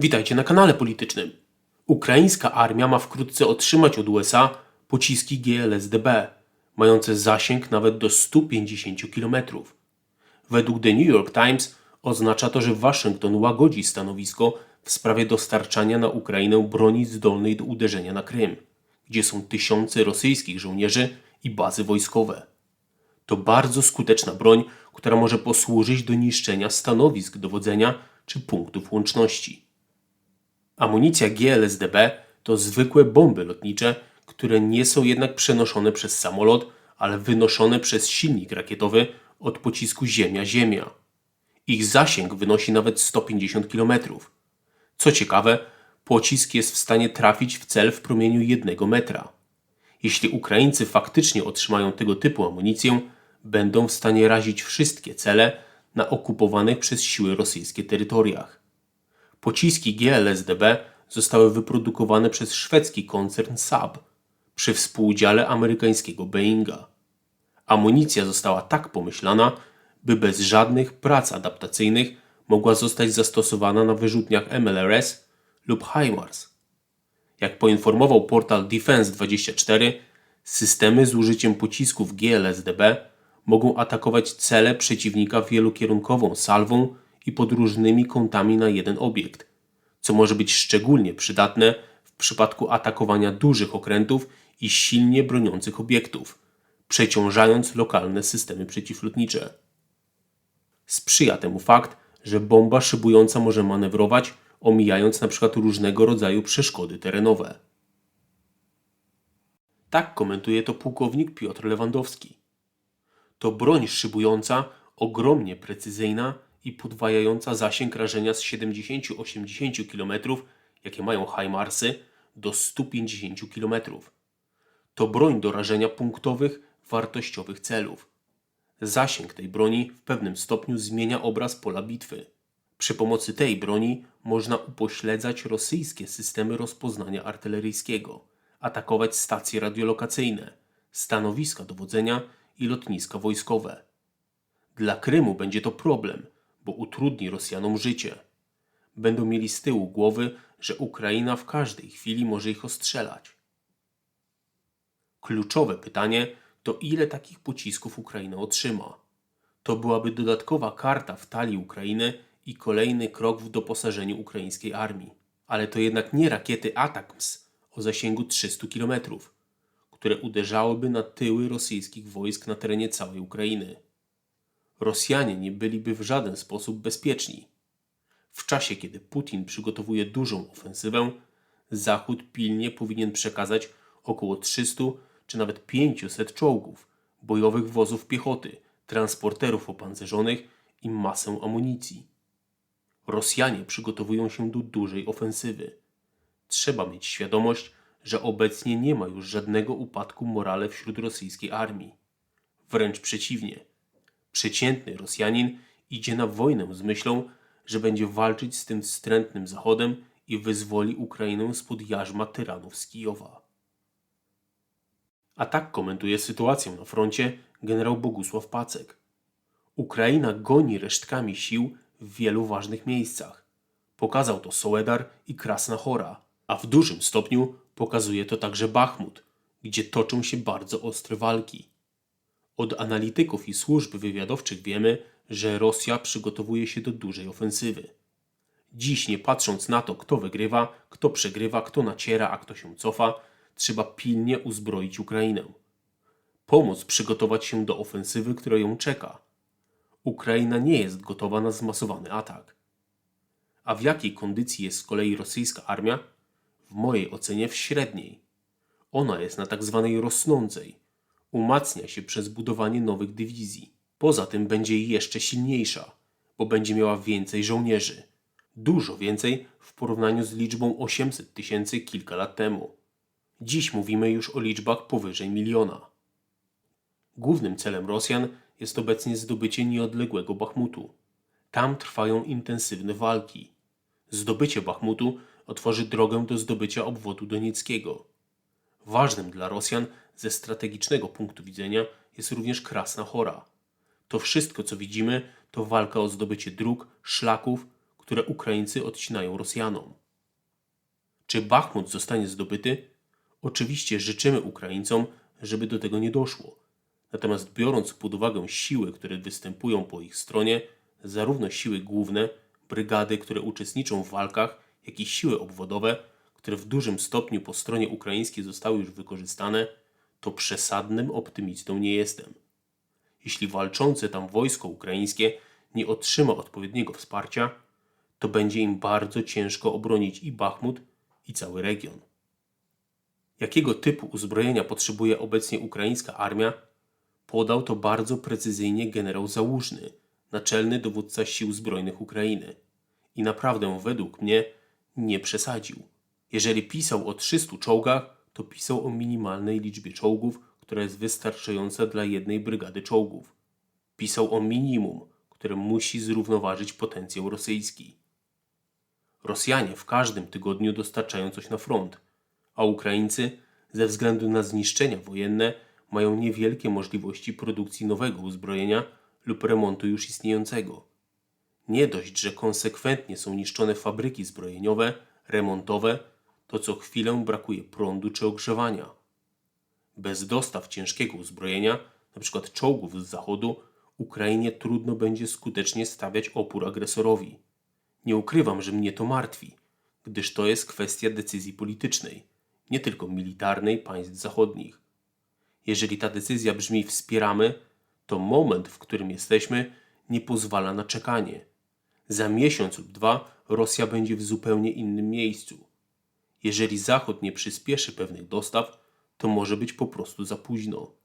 Witajcie na kanale politycznym. Ukraińska armia ma wkrótce otrzymać od USA pociski GLSDB, mające zasięg nawet do 150 km. Według The New York Times oznacza to, że Waszyngton łagodzi stanowisko w sprawie dostarczania na Ukrainę broni zdolnej do uderzenia na Krym, gdzie są tysiące rosyjskich żołnierzy i bazy wojskowe. To bardzo skuteczna broń, która może posłużyć do niszczenia stanowisk dowodzenia czy punktów łączności. Amunicja GLSDB to zwykłe bomby lotnicze, które nie są jednak przenoszone przez samolot, ale wynoszone przez silnik rakietowy od pocisku Ziemia-Ziemia. Ich zasięg wynosi nawet 150 km. Co ciekawe, pocisk jest w stanie trafić w cel w promieniu jednego metra. Jeśli Ukraińcy faktycznie otrzymają tego typu amunicję, będą w stanie razić wszystkie cele na okupowanych przez siły rosyjskie terytoriach. Pociski GLSDB zostały wyprodukowane przez szwedzki koncern Saab przy współudziale amerykańskiego Boeinga. Amunicja została tak pomyślana, by bez żadnych prac adaptacyjnych mogła zostać zastosowana na wyrzutniach MLRS lub HIMARS. Jak poinformował portal Defense24, systemy z użyciem pocisków GLSDB mogą atakować cele przeciwnika wielokierunkową salwą i pod różnymi kątami na jeden obiekt, co może być szczególnie przydatne w przypadku atakowania dużych okrętów i silnie broniących obiektów, przeciążając lokalne systemy przeciwlotnicze. Sprzyja temu fakt, że bomba szybująca może manewrować, omijając np. różnego rodzaju przeszkody terenowe. Tak komentuje to pułkownik Piotr Lewandowski. To broń szybująca, ogromnie precyzyjna i podwajająca zasięg rażenia z 70-80 km, jakie mają HIMARSy, do 150 km. To broń do rażenia punktowych, wartościowych celów. Zasięg tej broni w pewnym stopniu zmienia obraz pola bitwy. Przy pomocy tej broni można upośledzać rosyjskie systemy rozpoznania artyleryjskiego, atakować stacje radiolokacyjne, stanowiska dowodzenia i lotniska wojskowe. Dla Krymu będzie to problem, bo utrudni Rosjanom życie. Będą mieli z tyłu głowy, że Ukraina w każdej chwili może ich ostrzelać. Kluczowe pytanie to ile takich pocisków Ukraina otrzyma. To byłaby dodatkowa karta w talii Ukrainy i kolejny krok w doposażeniu ukraińskiej armii. Ale to jednak nie rakiety ATACMS o zasięgu 300 km, które uderzałyby na tyły rosyjskich wojsk na terenie całej Ukrainy. Rosjanie nie byliby w żaden sposób bezpieczni. W czasie, kiedy Putin przygotowuje dużą ofensywę, Zachód pilnie powinien przekazać około 300 czy nawet 500 czołgów, bojowych wozów piechoty, transporterów opancerzonych i masę amunicji. Rosjanie przygotowują się do dużej ofensywy. Trzeba mieć świadomość, że obecnie nie ma już żadnego upadku morale wśród rosyjskiej armii. Wręcz przeciwnie. Przeciętny Rosjanin idzie na wojnę z myślą, że będzie walczyć z tym wstrętnym Zachodem i wyzwoli Ukrainę spod jarzma tyranów z Kijowa. A tak komentuje sytuację na froncie generał Bogusław Pacek. Ukraina goni resztkami sił w wielu ważnych miejscach. Pokazał to Soledar i Krasna Chora, a w dużym stopniu pokazuje to także Bachmut, gdzie toczą się bardzo ostre walki. Od analityków i służb wywiadowczych wiemy, że Rosja przygotowuje się do dużej ofensywy. Dziś, nie patrząc na to, kto wygrywa, kto przegrywa, kto naciera, a kto się cofa, trzeba pilnie uzbroić Ukrainę. Pomóc przygotować się do ofensywy, która ją czeka. Ukraina nie jest gotowa na zmasowany atak. A w jakiej kondycji jest z kolei rosyjska armia? W mojej ocenie w średniej. Ona jest na tak zwanej rosnącej. Umacnia się przez budowanie nowych dywizji. Poza tym będzie jeszcze silniejsza, bo będzie miała więcej żołnierzy. Dużo więcej w porównaniu z liczbą 800 tysięcy kilka lat temu. Dziś mówimy już o liczbach powyżej miliona. Głównym celem Rosjan jest obecnie zdobycie nieodległego Bachmutu. Tam trwają intensywne walki. Zdobycie Bachmutu otworzy drogę do zdobycia obwodu donieckiego. Ważnym dla Rosjan ze strategicznego punktu widzenia jest również Krasna Chora. To wszystko, co widzimy, to walka o zdobycie dróg, szlaków, które Ukraińcy odcinają Rosjanom. Czy Bachmut zostanie zdobyty? Oczywiście życzymy Ukraińcom, żeby do tego nie doszło. Natomiast biorąc pod uwagę siły, które występują po ich stronie, zarówno siły główne, brygady, które uczestniczą w walkach, jak i siły obwodowe, które w dużym stopniu po stronie ukraińskiej zostały już wykorzystane, to przesadnym optymistą nie jestem. Jeśli walczące tam wojsko ukraińskie nie otrzyma odpowiedniego wsparcia, to będzie im bardzo ciężko obronić i Bachmut, i cały region. Jakiego typu uzbrojenia potrzebuje obecnie ukraińska armia, podał to bardzo precyzyjnie generał Załużny, naczelny dowódca sił zbrojnych Ukrainy. I naprawdę według mnie nie przesadził. Jeżeli pisał o 300 czołgach, to pisał o minimalnej liczbie czołgów, która jest wystarczająca dla jednej brygady czołgów. Pisał o minimum, które musi zrównoważyć potencjał rosyjski. Rosjanie w każdym tygodniu dostarczają coś na front, a Ukraińcy ze względu na zniszczenia wojenne mają niewielkie możliwości produkcji nowego uzbrojenia lub remontu już istniejącego. Nie dość, że konsekwentnie są niszczone fabryki zbrojeniowe, remontowe, to co chwilę brakuje prądu czy ogrzewania. Bez dostaw ciężkiego uzbrojenia, np. czołgów z zachodu, Ukrainie trudno będzie skutecznie stawiać opór agresorowi. Nie ukrywam, że mnie to martwi, gdyż to jest kwestia decyzji politycznej, nie tylko militarnej państw zachodnich. Jeżeli ta decyzja brzmi wspieramy, to moment, w którym jesteśmy, nie pozwala na czekanie. Za miesiąc lub dwa Rosja będzie w zupełnie innym miejscu. Jeżeli Zachód nie przyspieszy pewnych dostaw, to może być po prostu za późno.